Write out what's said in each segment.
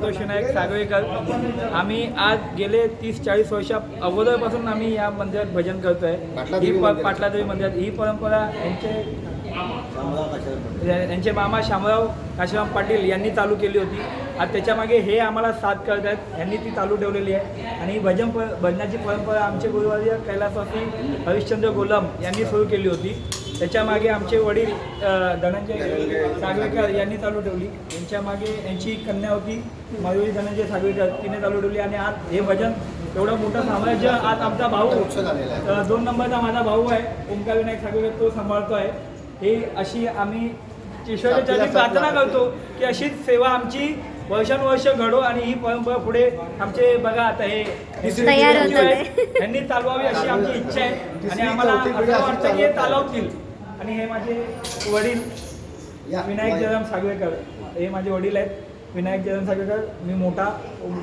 संतोष विनायक सागवेकर. आम्ही आज गेले तीस चाळीस वर्षा अगोदरपासून आम्ही या मंदिरात भजन करतोय. ही पाटलादेवी मंदिरात. पाटलादेवी मंदिरात. ही परंपरा यांचे यांचे मामा शामराव काशीराम पाटील यांनी चालू केली होती. आज त्याच्यामागे हे आम्हाला साथ करत आहेत यांनी ती चालू ठेवलेली आहे. आणि ही भजन प भजनाची परंपरा आमचे गुरुवारी कैलासवासी हरिश्चंद्र गोलम यांनी सुरू केली होती. त्याच्यामागे आमचे वडील धनंजय सागवेकर यांनी चालू ठेवली. यांच्या मागे यांची एक कन्या होती मयुरी धनंजय सागवेकर तिने चालू ठेवली आणि आज हे भजन एवढं मोठं साम्राज्य आज आमचा भाऊ दोन नंबरचा माझा भाऊ आहे ओंकार विनायक सागवेकर तो सांभाळतो आहे हे अशी आम्ही ईश्वराच्या प्रार्थना करतो की अशीच सेवा आमची वर्षानुवर्ष घडो आणि ही परंपरा पुढे आमचे बघा आता हे. यांनी चालवावी अशी आमची इच्छा आहे आणि आम्हाला असं अशी वाटतं की हे. चालवतील आणि हे माझे वडील विनायक. जयराम सागवेकर हे माझे वडील आहेत. विनायक जयराम सागवेकर मी मोठा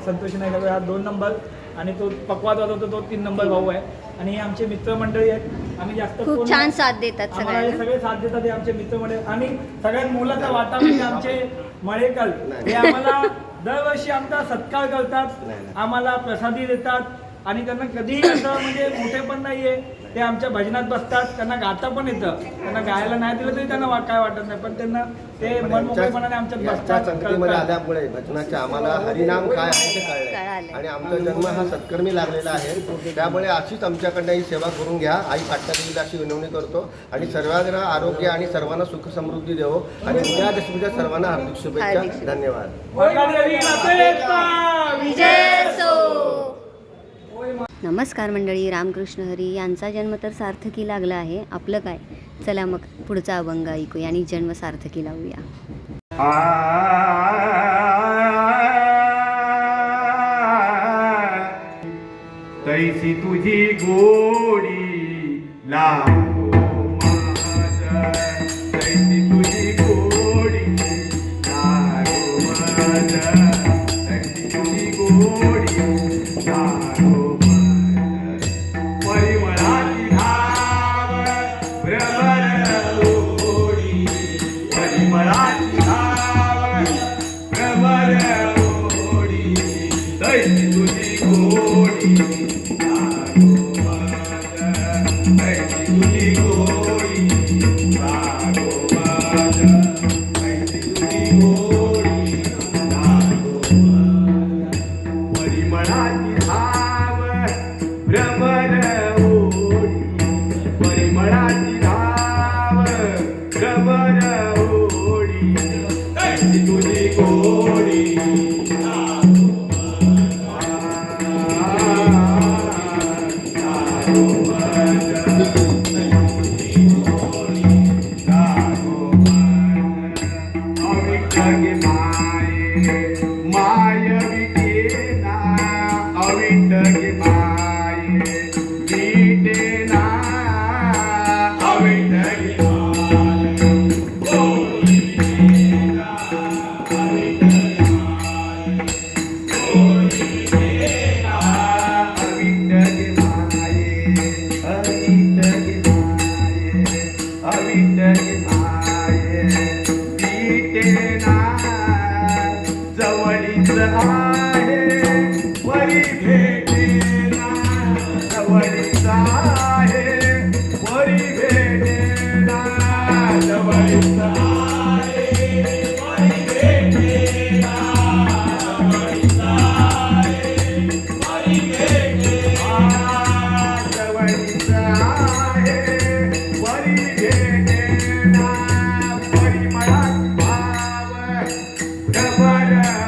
संतोष विनायक हा दोन नंबर. आणि तो पकवाद वाजवतो तो तीन नंबर भाऊ आहे. आणि हे आमचे मित्रमंडळी आहेत. आम्ही जास्त खूप छान साथ देतात आम्हाला हे सगळ्यांना. सगळे साथ देतात हे आमचे मित्रमंडळी. आणि सगळ्यात मोलाचा वाटा म्हणजे आमचे मळेकर. हे आम्हाला दरवर्षी आमचा सत्कार करतात. आम्हाला प्रसादी देतात. आणि त्यांना कधीही असं म्हणजे मोठे पण नाहीये ते आमच्या भजनात बसतात त्यांना गाता पण येतं. त्यांना गायला नाही दिलं तरी त्यांना वा- काय वाटत नाही पण त्यांना ते पण मनमोकळेपणाने आमच्यात बसतात संगतीमध्ये. आल्यामुळे भजनाचे आम्हाला हरिनाम काय आहे ते कळलंय. कळालंय. आणि आमचा जन्म हा सत्कर्मी लागलेला आहे. त्यामुळे अशीच आमच्याकडनं ही सेवा करून घ्या. आई पाटलादेवीला अशी विनवणी करतो. आणि सर्वांना आरोग्य आणि सर्वांना सुख समृद्धी देवो. आणि विजयादशमीच्या सर्वांना हार्दिक हार्दिक शुभेच्छा. धन्यवाद. विजय. नमस्कार मंडळी रामकृष्ण हरी. यांचा जन्म तर सार्थकी लागला आहे. आपलं काय? चला मग पुढचा अभंग ऐकूया आणि जन्म सार्थकी लावूया. तैसी तुझी गोडी भ्रमर ओढी तैसी तुझी गोडी Nevada.